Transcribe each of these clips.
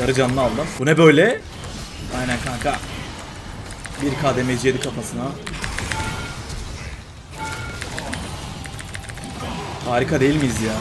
Yarı canlı aldım. Bu ne böyle? Aynen kanka. 1K damage yedi kafasına. Harika değil miyiz ya?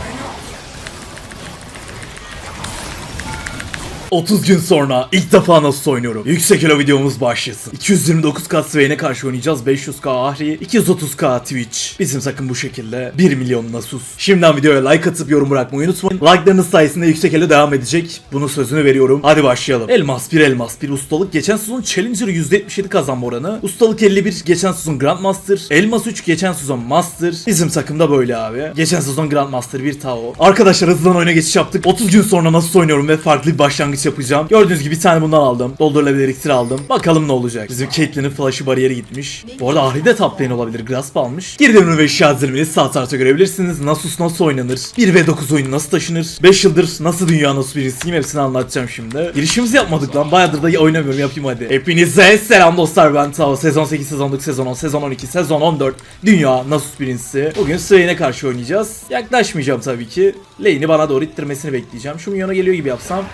30 gün sonra ilk defa nasıl oynuyorum? Yüksek Elo videomuz başlasın. 229k Swain'e karşı oynayacağız. 500k Ahri, 230k Twitch. Bizim takım bu şekilde 1 milyon Nasus. Şimdiden videoya like atıp yorum bırakmayı unutmayın. Like'larınız sayesinde Yüksek Elo devam edecek. Bunun sözünü veriyorum. Hadi başlayalım. Elmas 1 elmas 1 ustalık. Geçen sezon Challenger %77 kazanma oranı. Ustalık 51 geçen sezon Grandmaster. Elmas 3 geçen sezon Master. Bizim takımda böyle abi. Geçen sezon Grandmaster 1 Tao. Arkadaşlar hızlıdan oyuna geçiş yaptık. 30 gün sonra nasıl oynuyorum ve farklı bir başlangıç yapacağım. Gördüğünüz gibi bir tane bundan aldım. Doldurulabilir iksir aldım. Bakalım ne olacak. Bizim Caitlyn'in flash'ı bariyeri gitmiş. Bu arada Ahri de top lane olabilir. Grasp almış. Girdim ve eşya zirveni sağ tarafta görebilirsiniz. Nasus nasıl oynanır? 1 ve 9 oyunu nasıl taşınır? 5 yıldır nasıl dünya nasıl birisiyim hepsini anlatacağım şimdi. Girişimizi yapmadık lan. Bayağıdır da oynamıyorum yapayım hadi. Hepinize selam dostlar ben Tao. Sezon 8, sezon 9, sezon 10, sezon 12, sezon 14. Dünya Nasus birincisi. Bugün Swain'e karşı oynayacağız. Yaklaşmayacağım tabii ki. Lane'i bana doğru ittirmesini bekleyeceğim. Şu milyona geliyor gibi yapsam.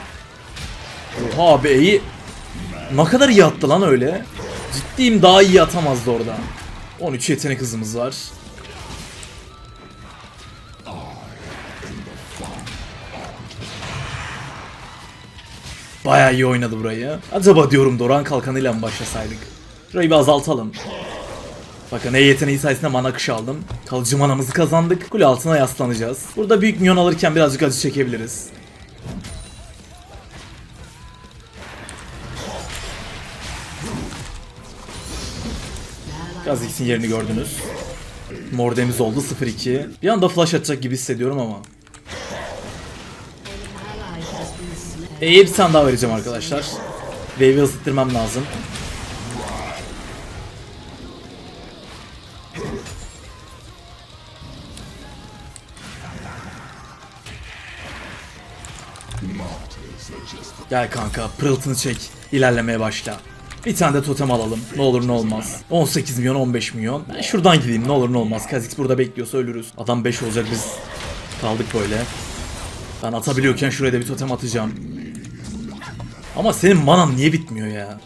Oha abi iyi. Ne kadar iyi attı lan öyle. Ciddiyim daha iyi atamazdı orada. 13 yetenek hızımız var. Bayağı iyi oynadı burayı. Acaba diyorum Doran kalkanıyla mı başlasaydık? Şurayı bir azaltalım. Bakın E yeteneği sayesinde mana akışı aldım. Kalıcı manamızı kazandık. Kule altına yaslanacağız. Burada büyük minyon alırken birazcık acı çekebiliriz. Kha'Zix'in yerini gördünüz. Mordemiz oldu 0-2. Bir anda flash atacak gibi hissediyorum ama. E'ye bir tane daha vereceğim arkadaşlar. Wave'i ısıttırmam lazım. Gel kanka pırıltını çek. İlerlemeye başla. Bir tane de totem alalım. Ne olur ne olmaz. 18 milyon 15 milyon. Ben şuradan gideyim ne olur ne olmaz. Kha'Zix burada bekliyorsa ölürüz. Adam 5 olacak biz kaldık böyle. Ben atabiliyorken şuraya da bir totem atacağım. Ama senin manan niye bitmiyor ya?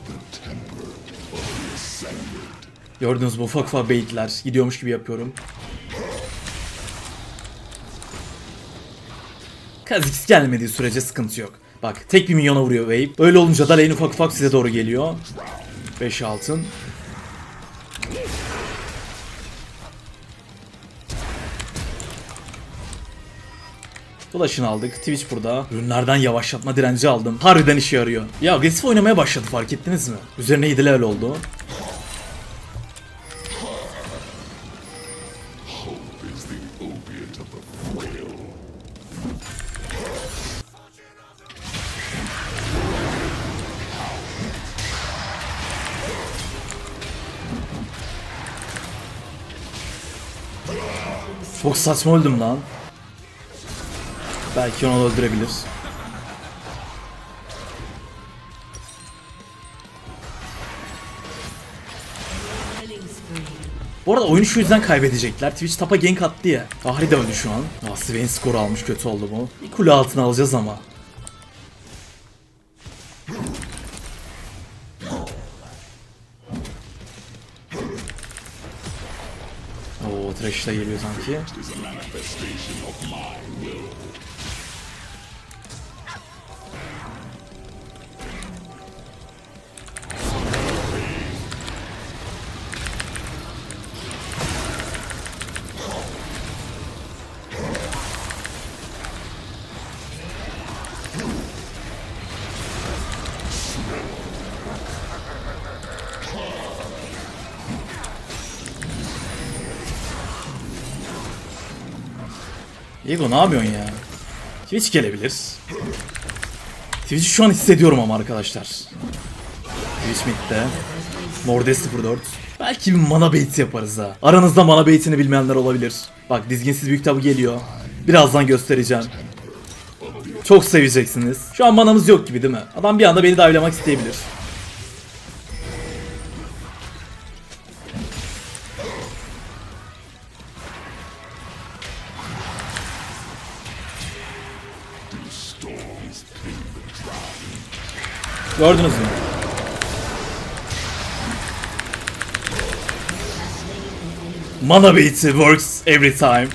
Gördünüz mü ufak ufak baitler. Gidiyormuş gibi yapıyorum. Kha'Zix gelmediği sürece sıkıntı yok. Bak tek bir milyona vuruyor Wave. Öyle olunca da lane ufak ufak size doğru geliyor. 5 altın. Flash'ını aldık. Twitch burada. Ürünlerden yavaşlatma direnci aldım. Harbiden işe yarıyor. Ya agresif oynamaya başladı fark ettiniz mi? Üzerine 7 level oldu. Çok saçma öldüm lan. Belki onu öldürebilir. Bu arada oyunu şu yüzden kaybedecekler. Twitch tapa gank attı ya. Ahri de öldü şu an. Ah Swain skor almış kötü oldu bu. Bir kule altına alacağız ama. Thresh de geliyor sanki. Diego ne yapıyorsun ya? Twitch gelebilir. Twitch'i şu an hissediyorum ama arkadaşlar. Twitch midde. Mordes 04. Belki bir mana bait yaparız ha. Aranızda mana baitini bilmeyenler olabilir. Bak dizginsiz büyük tabu geliyor. Birazdan göstereceğim. Çok seveceksiniz. Şu an manamız yok gibi değil mi? Adam bir anda beni dive'lamak isteyebilir. Gördünüz mü? Mana beat'i works every time.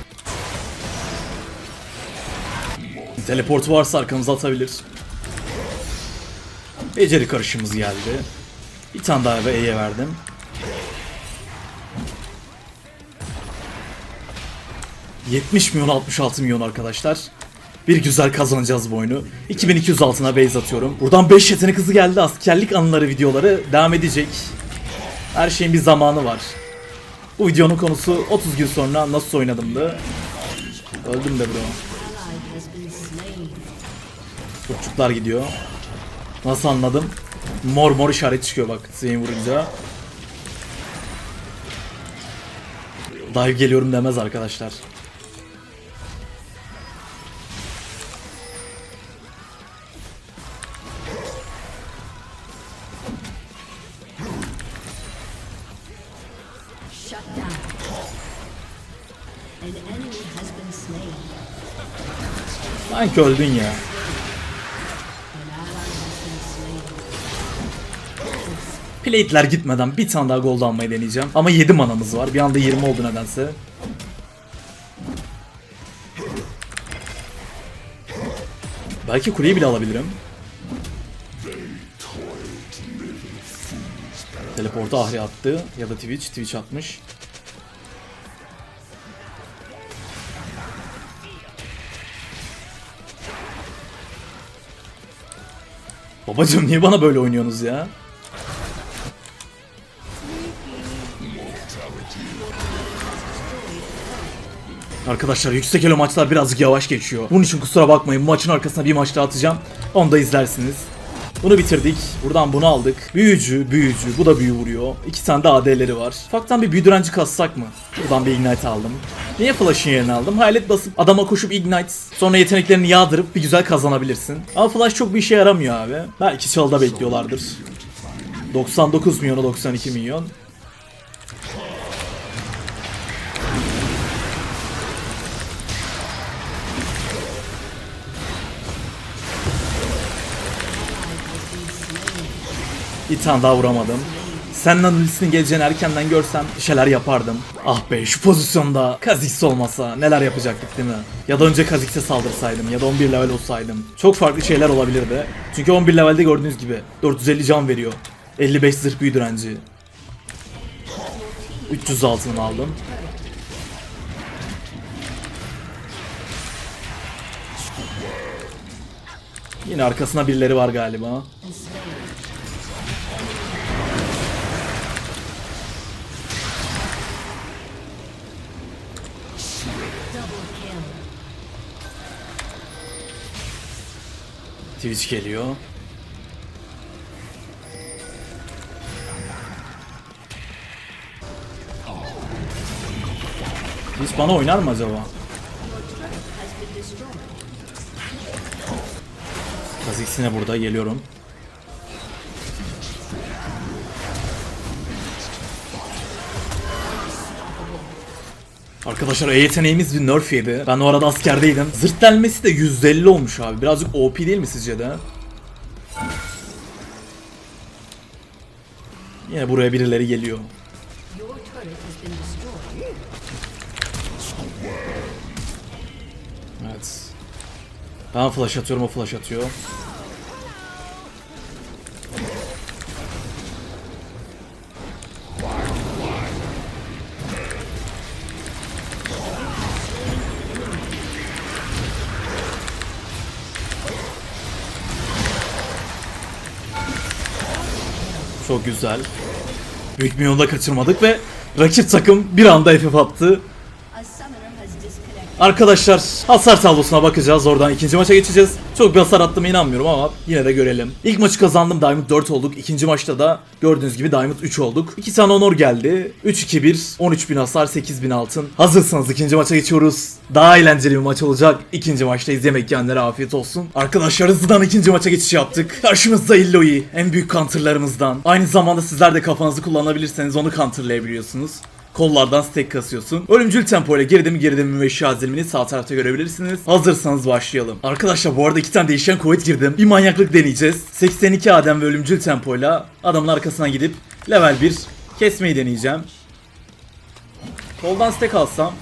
Teleportu varsa arkamıza atabilir. Beceri karışımız geldi. Bir tane daha ve E'ye verdim. ...70 milyon 66 milyon arkadaşlar. Bir güzel kazanacağız bu oyunu. 2200 altına base atıyorum. Buradan 5 yetenek hızı geldi. Askerlik anıları videoları devam edecek. Her şeyin bir zamanı var. Bu videonun konusu 30 gün sonra nasıl oynadımdı. Öldüm de bro. Kurtçuklar gidiyor. Nasıl anladım? Mor mor işaret çıkıyor bak Zeyn vurunca. Dive geliyorum demez arkadaşlar. Sanki öldün ya. Plate'ler gitmeden bir tane daha gold almayı deneyeceğim. Ama 7 manamız var. Bir anda 20 oldu nedense. Belki kuleyi bile alabilirim. Teleportu Ahri attı. Ya da Twitch. Twitch atmış. Babacım niye bana böyle oynuyorsunuz ya? Arkadaşlar yüksek elo maçlar birazcık yavaş geçiyor. Bunun için kusura bakmayın. Maçın arkasına bir maç daha atacağım. Onu da izlersiniz. Bunu bitirdik. Buradan bunu aldık. Büyücü, büyücü. Bu da büyü vuruyor. İki tane de AD'leri var. Ufaktan bir büyü direnci kassak mı? Buradan bir ignite aldım. Niye flash'ın yerine aldım? Hayalet basıp adama koşup ignite. Sonra yeteneklerini yağdırıp bir güzel kazanabilirsin. Ama flash çok bir işe yaramıyor abi. Belki çalda bekliyorlardır. 99 milyona 92 milyon. Bir tane daha vuramadım. Senden Ulis'in geleceğini erkenden görsem bir şeyler yapardım. Ah be şu pozisyonda Kha'Zix olmasa neler yapacaktık değil mi? Ya da önce Kha'Zix'e saldırsaydım ya da 11 level olsaydım. Çok farklı şeyler olabilirdi. Çünkü 11 levelde gördüğünüz gibi 450 can veriyor. 55 zırh büyü direnci. 300 altını aldım. Yine arkasına birileri var galiba. Twitch geliyor. Hiç bana oynar mı acaba? Kha'Zix yine burada geliyorum. Arkadaşlar E yeteneğimiz bir nerf yedi. Ben o arada askerdeydim. Zırt delmesi de %50 olmuş abi. Birazcık OP değil mi sizce de? Yine buraya birileri geliyor. Evet. Ben flash atıyorum o flash atıyor. Çok güzel. Büyük milyonu da kaçırmadık ve rakip takım bir anda FF attı. Arkadaşlar hasar tablosuna bakacağız. Oradan ikinci maça geçeceğiz. Çok bir hasar attığıma inanmıyorum ama yine de görelim. İlk maçı kazandım. Diamond 4 olduk. İkinci maçta da gördüğünüz gibi Diamond 3 olduk. 2 tane honor geldi. 3-2-1. 13 bin hasar 8 bin altın. Hazırsanız ikinci maça geçiyoruz. Daha eğlenceli bir maç olacak. İkinci maçta izlemek yiyenlere afiyet olsun. Arkadaşlar hızlıdan ikinci maça geçiş yaptık. Karşımızda Illoi. En büyük counterlarımızdan. Aynı zamanda sizler de kafanızı kullanabilirseniz onu counterlayabiliyorsunuz. Kollardan stack kasıyorsun. Ölümcül tempo ile geride mi geride mi ve şazilimini sağ tarafta görebilirsiniz. Hazırsanız başlayalım. Arkadaşlar bu arada iki tane değişen kuvvet girdim. Bir manyaklık deneyeceğiz. 82 adem ve ölümcül tempoyla adamın arkasına gidip level 1 kesmeyi deneyeceğim. Koldan stack alsam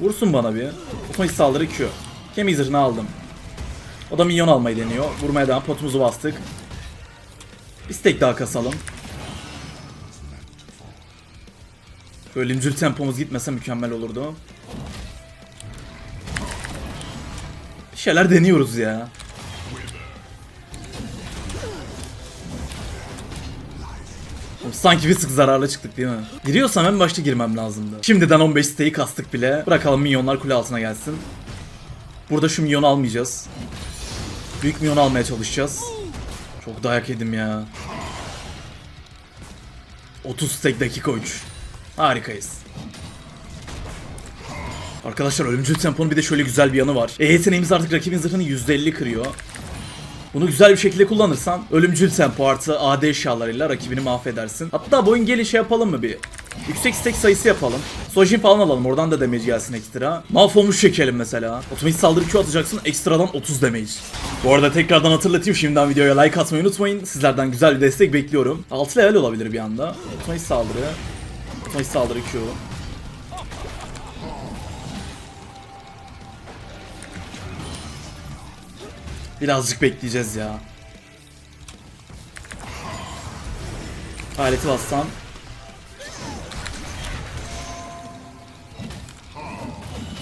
Vursun bana bir. Otomatik saldırı Q. Kemik zırhını aldım. O da minyon almayı deniyor. Vurmaya devam. Potumuzu bastık. Bir stack daha kasalım. Ölümcül tempomuz gitmese mükemmel olurdu. Bir şeyler deniyoruz ya. Sanki bir sık zararla çıktık değil mi? Giriyorsam en başta girmem lazımdı. Şimdiden 15 siteyi kastık bile. Bırakalım minyonlar kule altına gelsin. Burada şu minyonu almayacağız. Büyük minyon almaya çalışacağız. Çok dayak yedim ya. 30 stack dakika 3. Harikayız. Arkadaşlar ölümcül temponun bir de şöyle güzel bir yanı var. E yeteneğimiz artık rakibin zırhını %50 kırıyor. Bunu güzel bir şekilde kullanırsan ölümcül tempo artı AD eşyalarıyla rakibini mahvedersin. Hatta bu oyun gelin şey yapalım mı bir? Yüksek stack sayısı yapalım. Sojin falan alalım oradan da damage gelsin ekstra. Mahvolmuş çekelim mesela. Otomatik saldırı Q atacaksın ekstradan 30 damage. Bu arada tekrardan hatırlatayım şimdiden videoya like atmayı unutmayın. Sizlerden güzel bir destek bekliyorum. 6 level olabilir bir anda. Otomatik saldırı. Otomatik saldırı Q. Birazcık bekleyeceğiz ya. Aleti bassam.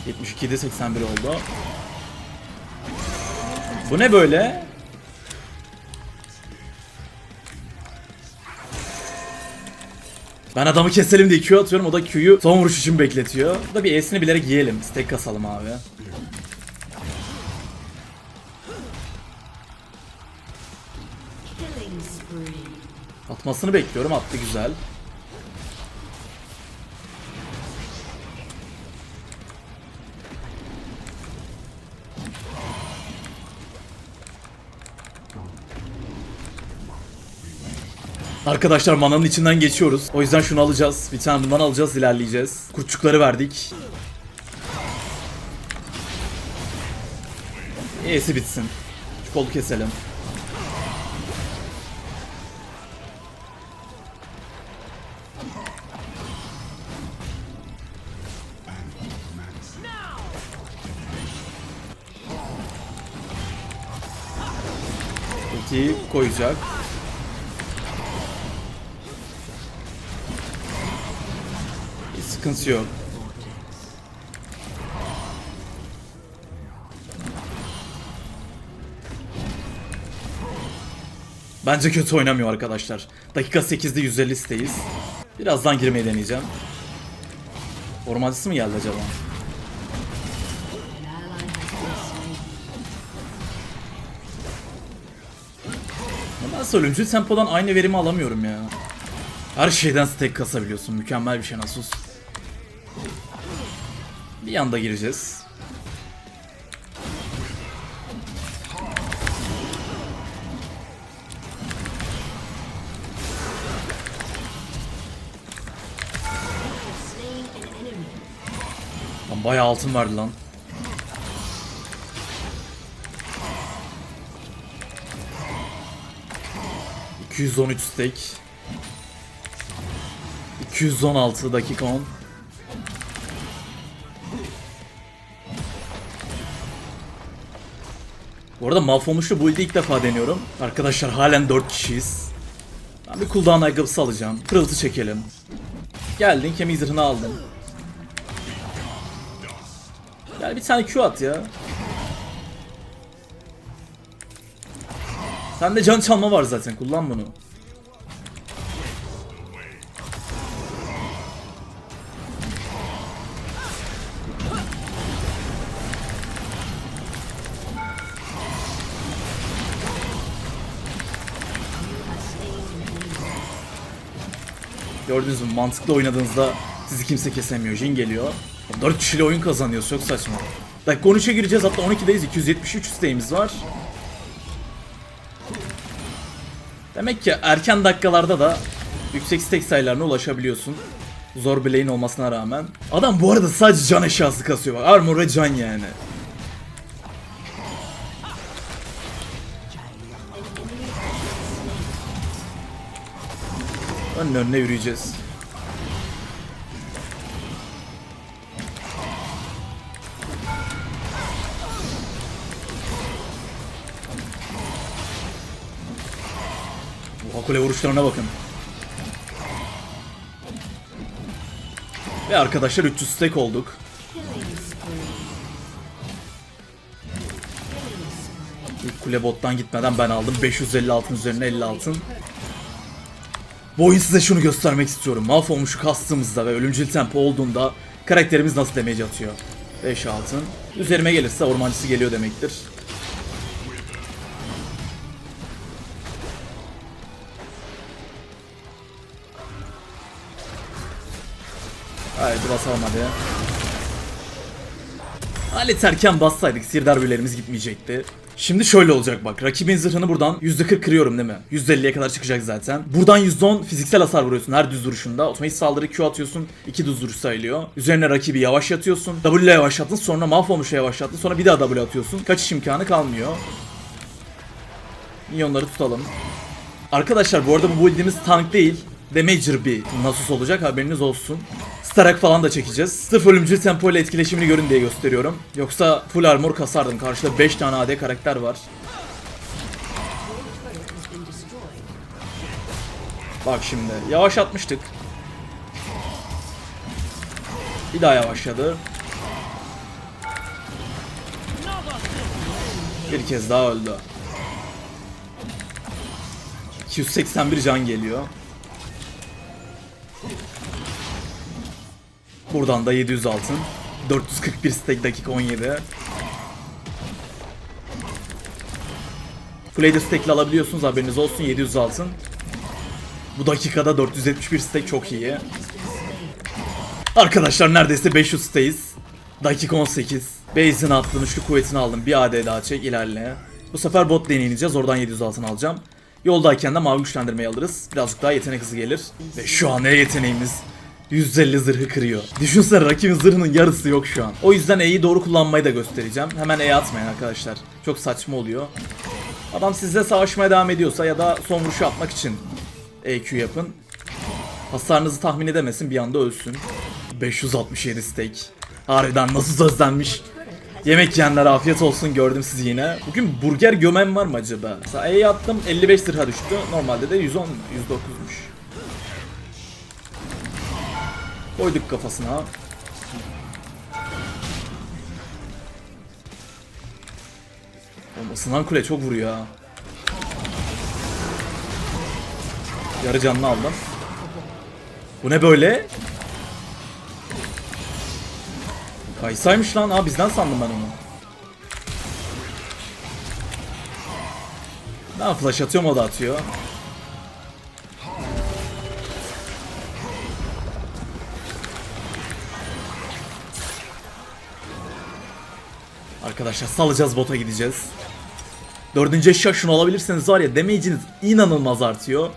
...72'de 81 oldu. Bu ne böyle? Ben adamı keselim diye Q atıyorum o da Q'yu son vuruş için bekletiyor. Bu da bir E'sini bilerek yiyelim. Stack kasalım abi. Atmasını bekliyorum. Attı güzel. Arkadaşlar mananın içinden geçiyoruz. O yüzden şunu alacağız. Bir tane bundan alacağız, ilerleyeceğiz. Kurtçukları verdik. E'si bitsin. Şu kolu keselim. Ultiyi koyacak. Bir sıkıntı yok. Bence kötü oynamıyor arkadaşlar. Dakika 8'de 150 siteyiz. Birazdan girmeyi deneyeceğim. Ormancısı mı geldi acaba? Nasıl ölümcül tempodan aynı verimi alamıyorum ya. Her şeyden stack kasabiliyorsun. Mükemmel bir şey Nasus. Bir anda gireceğiz. Lan bayağı altın verdi lan. ...213 stack... ...216 dakika 10... Bu arada mahvolmuşlu build'i ilk defa deniyorum. Arkadaşlar halen 4 kişiyiz. Ben bir cooldown ayakkabısı alacağım. Pırıltı çekelim. Geldin kemik zırhını aldın. Gel bir tane Q at ya. Sende can çalma var zaten kullan bunu. Gördünüz mü mantıklı oynadığınızda sizi kimse kesemiyor. Jin geliyor. 4 kişiyle oyun kazanıyoruz çok saçma. Dakika 13'e gireceğiz hatta 12'deyiz 273 isteğimiz var. Demek ki erken dakikalarda da yüksek stack sayılarına ulaşabiliyorsun. Zor bileğin olmasına rağmen. Adam bu arada sadece can eşyası kasıyor bak. Armor ve can yani. Önün önüne yürüyeceğiz. Bu kule vuruşlarına bakın. Ve arkadaşlar 300 stack olduk. İlk kule bottan gitmeden ben aldım. 550 altın üzerine 50 altın. Bu oyun size şunu göstermek istiyorum. Mahvolmuşu kastığımızda ve ölümcül tempo olduğunda karakterimiz nasıl damage atıyor. 5 altın. Üzerime gelirse ormancısı geliyor demektir. Haydi basalım hadi. Alet erken bassaydık sihir darbelerimiz gitmeyecekti. Şimdi şöyle olacak bak. Rakibin zırhını buradan %40 kırıyorum değil mi? %50'ye kadar çıkacak zaten. Buradan %10 fiziksel hasar vuruyorsun her düz vuruşunda. Otomatik saldırı Q atıyorsun. 2 düz vuruş sayılıyor. Üzerine rakibi yavaşlatıyorsun. W ile yavaşlattın sonra mahvolmuşa yavaşlattın. Sonra bir daha W atıyorsun. Kaçış imkanı kalmıyor. Minyonları tutalım. Arkadaşlar bu arada bu build'imiz tank değil. Damager bir Nasus olacak haberiniz olsun. Starak falan da çekeceğiz. Sırf ölümcül tempo ile etkileşimini görün diye gösteriyorum. Yoksa full armor kasardım. Karşıda 5 tane AD karakter var. Bak şimdi yavaşlatmıştık. Bir daha yavaşladı. Bir kez daha öldü. 281 can geliyor. Buradan da 700 altın. 441 stack dakika 17. Flay'de stack'le alabiliyorsunuz haberiniz olsun 700 altın. Bu dakikada 471 stack çok iyi. Arkadaşlar neredeyse 500 stays. Dakika 18. Base'in attığın üçlü kuvvetini aldım. Bir AD daha çek ilerle. Bu sefer bot deneyeceğiz. Oradan 700 altın alacağım. Yoldayken de mavi güçlendirmeyi alırız. Birazcık daha yetenek hızı gelir. Ve şu an ne yeteneğimiz? 150 zırhı kırıyor. Düşünsene rakibin zırhının yarısı yok şu an. O yüzden E'yi doğru kullanmayı da göstereceğim. Hemen E atmayın arkadaşlar. Çok saçma oluyor. Adam sizle savaşmaya devam ediyorsa ya da son vuruşu atmak için EQ yapın. Hasarınızı tahmin edemesin bir anda ölsün. 567 steak. Harbiden nasıl sözlenmiş. Yemek yiyenler afiyet olsun gördüm sizi yine. Bugün burger gömen var mı acaba? Mesela E'ye attım 55 zırha düştü. Normalde de 110 109'muş. Koyduk kafasına. Oğlum ısınan kule çok vuruyor ha. Yarı canlı aldım. Bu ne böyle? Kaysaymış lan. Aa bizden sandım ben onu. Ben flash atıyorum o da atıyor. Arkadaşlar salacağız bota gideceğiz. Dördüncü eşya şunu alabilirseniz var ya damage'iniz inanılmaz artıyor.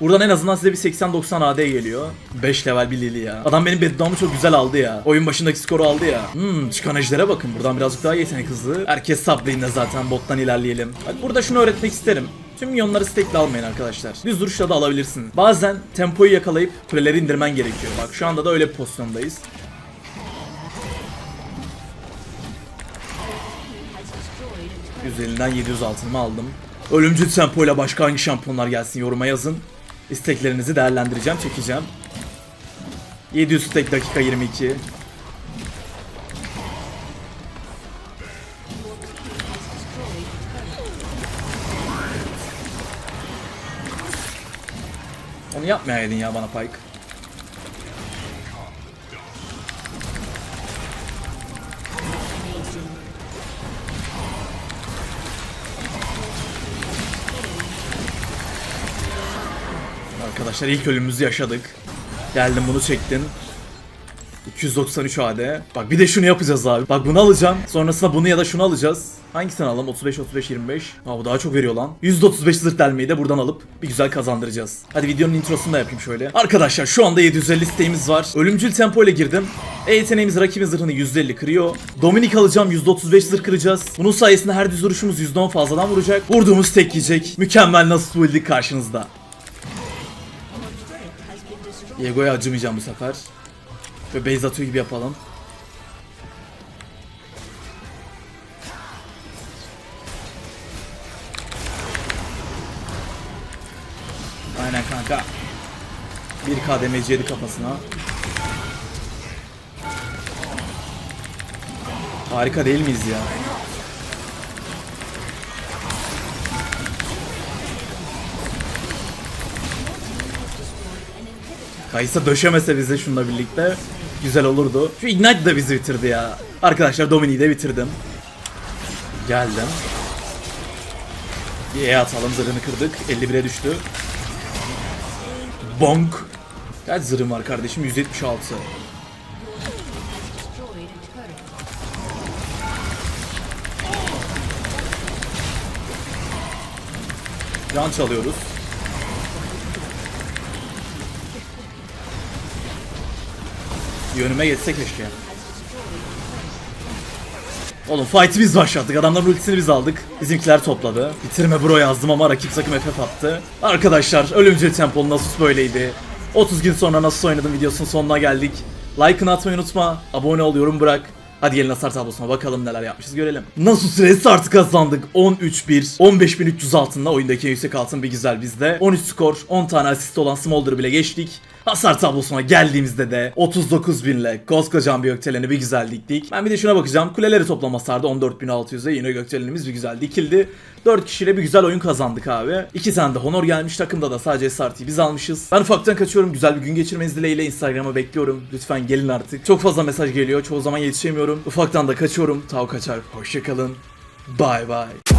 Buradan en azından size bir 80-90 AD geliyor. 5 level bir Lili ya. Adam benim bedduamı çok güzel aldı ya. Oyun başındaki skoru aldı ya. Hmm çıkan ejder'e bakın. Buradan birazcık daha yetenek hızlı. Herkes sublane'de zaten bottan ilerleyelim. Bak burada şunu öğretmek isterim. Tüm milyonları stack'le almayın arkadaşlar. Düz duruşla da alabilirsiniz. Bazen tempoyu yakalayıp kuleleri indirmen gerekiyor. Bak şu anda da öyle bir pozisyondayız. Üzerinden 700 altınımı aldım. Ölümcül tempoyla başka hangi şampiyonlar gelsin yoruma yazın. İsteklerinizi değerlendireceğim, çekeceğim. 700 stack dakika 22. Onu yapmayaydın ya bana Pike. Arkadaşlar ilk ölümümüzü yaşadık. Geldim bunu çektin. 293 AD. Bak bir de şunu yapacağız abi. Bak bunu alacağım. Sonrasında bunu ya da şunu alacağız. Hangisini alalım? 35 35 25. Aa bu daha çok veriyor lan. %35 zırh delmeyi de buradan alıp bir güzel kazandıracağız. Hadi videonun introsunu da yapayım şöyle. Arkadaşlar şu anda 750 isteğimiz var. Ölümcül tempo ile girdim. E yeteneğimiz rakibin zırhını %50 kırıyor. Dominik alacağım %35 zırh kıracağız. Bunun sayesinde her düz vuruşumuz %10 fazladan vuracak. Vurduğumuz tek yiyecek. Mükemmel nasıl build'lik karşınızda. Diego'ya acımayacağım bu sefer. Ve base atıyor gibi yapalım. Aynen kanka. Bir KDMC yedi kafasına. Harika değil miyiz ya? Kaysa döşemese bize şununla birlikte güzel olurdu. Şu Ignite de bizi bitirdi ya. Arkadaşlar Dominic'i de bitirdim. Geldim. Bir E atalım zırhını kırdık. 51'e düştü. Bonk. Kaç zırhım var kardeşim? 176. Destroyed a turret. Can çalıyoruz. Yönüme geçse keşke. Oğlum fight'i biz başlattık. Adamların ultisini biz aldık. Bizimkiler topladı. Bitirme bro yazdım ama rakip takım FF attı. Arkadaşlar ölümcül tempolu Nasus böyleydi. 30 gün sonra nasıl oynadım videosunun sonuna geldik. Like'ını atmayı unutma. Abone ol, yorum bırak. Hadi gelin hasar tablosuna bakalım neler yapmışız görelim. Nasus Restart kazandık. 13-1. 15.300 altında oyundaki en yüksek altın bir güzel bizde. 13 skor, 10 tane asist olan Smolder'ı bile geçtik. Hasar tablosuna geldiğimizde de 39 binle koskocaman bir gökdeleni bir güzel diktik. Ben bir de şuna bakacağım. Kuleleri toplama sardı 14.600'e yine gökdelenimiz bir güzel dikildi. 4 kişiyle bir güzel oyun kazandık abi. 2 tane de honor gelmiş takımda da sadece SRT'yi biz almışız. Ben ufaktan kaçıyorum. Güzel bir gün geçirmenizi dileğiyle Instagram'a bekliyorum. Lütfen gelin artık. Çok fazla mesaj geliyor. Çoğu zaman yetişemiyorum. Ufaktan da kaçıyorum. Tav kaçar. Hoşçakalın. Bye bye.